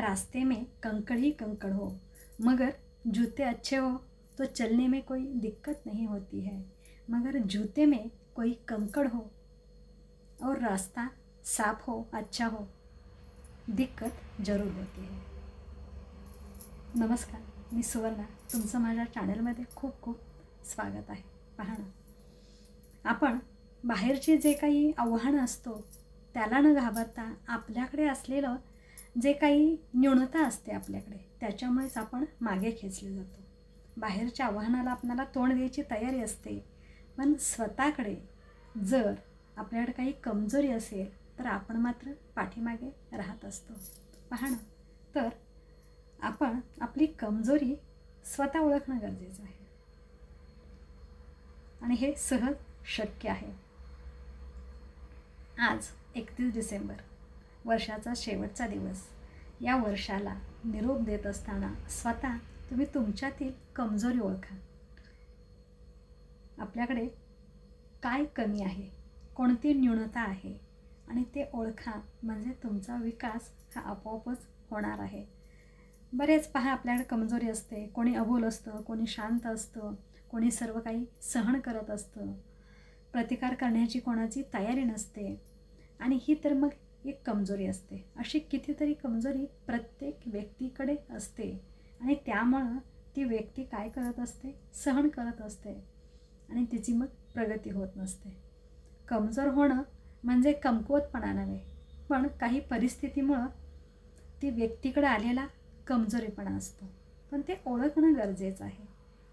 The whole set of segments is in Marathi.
रास्ते में कंकड़ ही कंकड़ हो मगर जूते अच्छे हो तो चलने में कोई दिक्कत नहीं होती है। मगर जूते में कोई कंकड़ हो और रास्ता साफ हो अच्छा हो दिक्कत जरूर होती है। नमस्कार मी सुवर्णा तुमचं माझ्या चॅनलमध्ये खूप खूप स्वागत आहे. पहा ना. आपण बाहेरचे जे काही आव्हानं असतो त्याला न घाबरता आपल्याकडे असलेलं जे काही न्यूनता असते आपल्याकडे त्याच्यामुळेच आपण मागे खेचले जातो. बाहेरच्या आव्हानाला आपल्याला तोंड द्यायची तयारी असते पण स्वतःकडे जर आपल्याकडे काही कमजोरी असेल तर आपण मात्र पाठीमागे राहत असतो. पहा ना तर आपण आपली कमजोरी स्वतः ओळखणं गरजेचं आहे. आणि हे सहज शक्य आहे. आज एकतीस डिसेंबर. वर्षाचा शेवटचा दिवस. या वर्षाला निरोप देत असताना स्वतः तुम्ही तुमच्यातील कमजोरी ओळखा. आपल्याकडे काय कमी आहे? कोणती न्यूनता आहे? आणि ते ओळखा म्हणजे तुमचा विकास हा आपोआपच होणार आहे. बरेच पहा आपल्याकडे कमजोरी असते. कोणी अबोल असतं कोणी शांत असतं कोणी सर्व काही सहन करत असतं. प्रतिकार करण्याची कोणाची तयारी नसते. आणि ही तर मग एक कमजोरी असते. अशी कितीतरी कमजोरी प्रत्येक व्यक्तीकडे असते. आणि त्यामुळं ती व्यक्ती काय करत असते? सहन करत असते. आणि तिची मग प्रगती होत नसते. कमजोर होणं म्हणजे कमकुवतपणा नव्हे. पण काही परिस्थितीमुळं ती व्यक्तीकडे आलेला कमजोरीपणा असतो. पण ते ओळखणं गरजेचं आहे.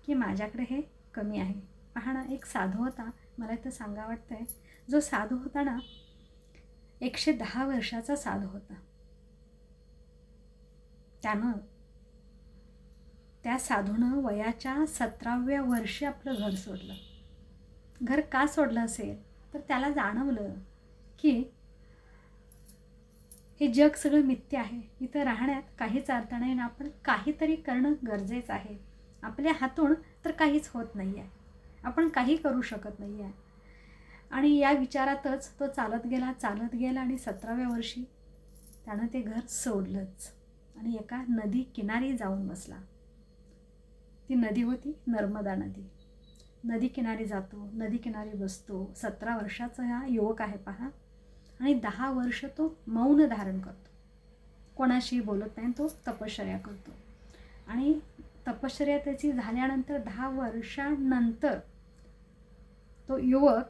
की माझ्याकडे हे कमी आहे. पहा ना एक साधू होता. मला इथं सांगा वाटतं आहे जो साधू होता ना एकशे दहा वर्षाचा साधू होता. त्यानं त्या साधूनं वयाच्या सतराव्या वर्षी आपलं घर सोडलं. घर का सोडलं असेल? तर त्याला जाणवलं की हे जग सगळं मिथ्य आहे. इथं राहण्यात काहीच अर्थ नाही ना आपण काहीतरी करणं गरजेचं आहे. आपल्या हातून तर काहीच होत नाही आहे आपण काही करू शकत नाही आहे आणि या विचारातच तो चालत गेला चालत गेला आणि सतराव्या वर्षी त्यानं ते घर सोडलंच आणि एका नदी किनारी जाऊन बसला. ती नदी होती नर्मदा नदी. नदी किनारी जातो नदी किनारी बसतो. सतरा वर्षाचा हा युवक आहे पहा आणि दहा वर्ष तो मौन धारण करतो. कोणाशी बोलत नाही तो तपश्चर्या करतो. आणि तपश्चर्या त्याची झाल्यानंतर दहा वर्षानंतर तो युवक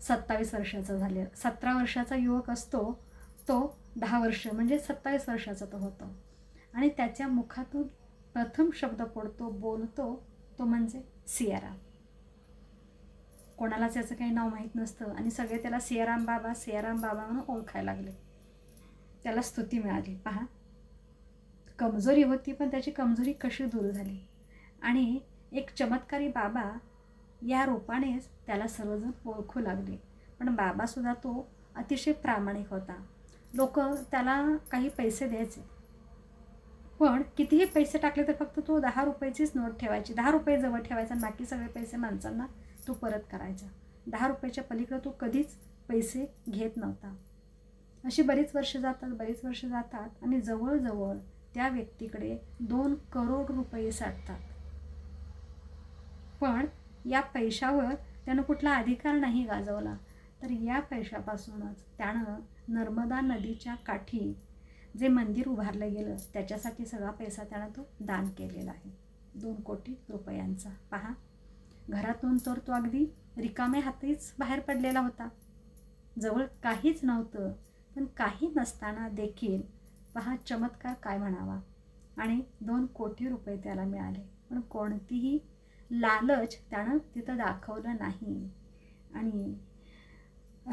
सत्तावीस वर्षाचा झाले. सतरा वर्षाचा युवक असतो तो दहा वर्ष म्हणजे सत्तावीस वर्षाचा तो होतो. आणि त्याच्या मुखातून प्रथम शब्द पडतो बोलतो तो म्हणजे सियाराम. कोणालाच याचं काही नाव माहीत नसतं आणि सगळे त्याला सियाराम बाबा सियाराम बाबा म्हणून ओळखायला लागले. त्याला स्तुती मिळाली. पहा. कमजोरी होती पण त्याची कमजोरी कशी दूर झाली? आणि एक चमत्कारी बाबा या रूपानेच त्याला सर्वजण ओळखू लागले. पण बाबासुद्धा तो अतिशय प्रामाणिक होता. लोक त्याला काही पैसे द्यायचे. पण कितीही पैसे टाकले तर फक्त तो दहा रुपयाचीच नोट ठेवायची. दहा रुपये जवळ ठेवायचा आणि बाकी सगळे पैसे माणसांना तो परत करायचा. दहा रुपयाच्या पलीकडे तो कधीच पैसे घेत नव्हता. अशी बरीच वर्ष जातात बरीच वर्ष जातात आणि जवळजवळ त्या व्यक्तीकडे दोन करोड रुपये साठतात. पण या पैशावर त्यानं कुठला अधिकार नाही गाजवला. तर या पैशापासूनच त्यानं नर्मदा नदीच्या काठी जे मंदिर उभारलं गेलं त्याच्यासाठी सगळा पैसा त्यानं तो दान केलेला आहे. दोन कोटी रुपयांचा. पहा घरातून तर तो अगदी रिकाम्या हातीच बाहेर पडलेला होता. जवळ काहीच नव्हतं पण काही नसताना देखील पहा चमत्कार काय म्हणावा. आणि दोन कोटी रुपये त्याला मिळाले. पण कोणतीही लालच त्यानं तिथं दाखवलं नाही. आणि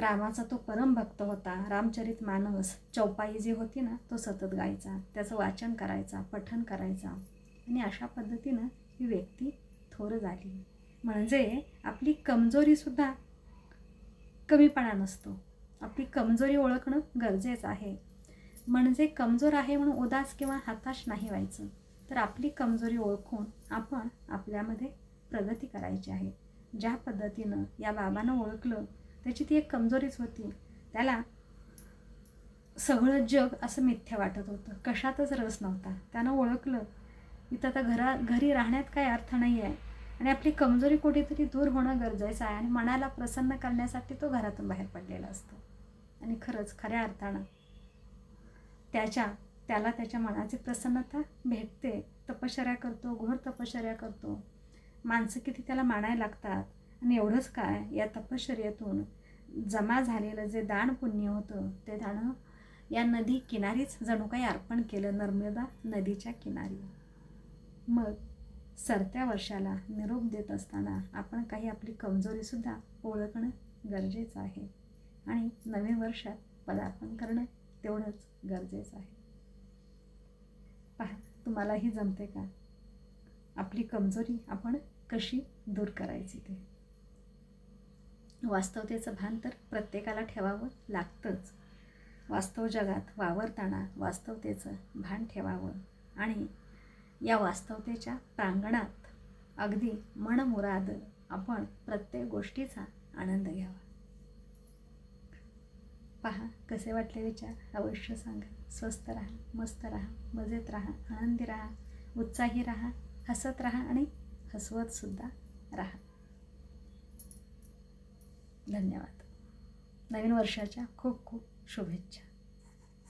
रामाचा तो परमभक्त होता रामचरित मानस चौपाई जी होती ना तो सतत गायचा त्याचं वाचन करायचा पठन करायचा. आणि अशा पद्धतीनं ही व्यक्ती थोर झाली. म्हणजे आपली कमजोरीसुद्धा कमीपणा नसतो. आपली कमजोरी ओळखणं गरजेचं आहे. म्हणजे कमजोर आहे म्हणून उदास किंवा हताश नाही व्हायचं. तर आपली कमजोरी ओळखून आपण आपल्यामध्ये प्रगती करायची आहे. ज्या पद्धतीनं या बाबानं ओळखलं त्याची ती एक कमजोरीच होती. त्याला सगळं जग असं मिथ्या वाटत होतं. कशातच रस नव्हता. त्यानं ओळखलं इथं आता घरा घरी राहण्यात काही अर्थ नाही आहे आणि आपली कमजोरी कुठेतरी दूर होणं गरजेचं आहे. आणि मनाला प्रसन्न करण्यासाठी तो घरातून बाहेर पडलेला असतो. आणि खरंच खऱ्या अर्थानं त्याच्या त्याला त्याच्या मनाची प्रसन्नता भेटते. तपश्चर्या करतो घोर तपश्चर्या करतो. माणसं किती त्याला मानायला लागतात? आणि एवढंच काय? या तपश्चर्येतून जमा झालेलं जे दान पुण्य होतं ते दाणं या नदी किनारीच जणू काही अर्पण केलं नर्मदा नदीच्या किनारी. मग सरत्या वर्षाला निरोप देत असताना आपण काही आपली कमजोरीसुद्धा ओळखणं गरजेचं आहे. आणि नवे वर्षात पदार्पण करणं तेवढंच गरजेचं आहे. पहा तुम्हालाही जमते का? आपली कमजोरी आपण कशी दूर करायची ते? वास्तवतेचं भान तर प्रत्येकाला ठेवावं लागतंच. वास्तव जगात वावरताना वास्तवतेचं भान ठेवावं. आणि या वास्तवतेच्या प्रांगणात अगदी मनमुराद आपण प्रत्येक गोष्टीचा आनंद घ्यावा. पहा कसे वाटले विचार? अवश्य सांगा. स्वस्त राहा मस्त राहा मजेत राहा आनंदी राहा उत्साही राहा हसत राहा आणि हसवतसुद्धा राहा. धन्यवाद. नवीन वर्षाच्या खूप खूप शुभेच्छा.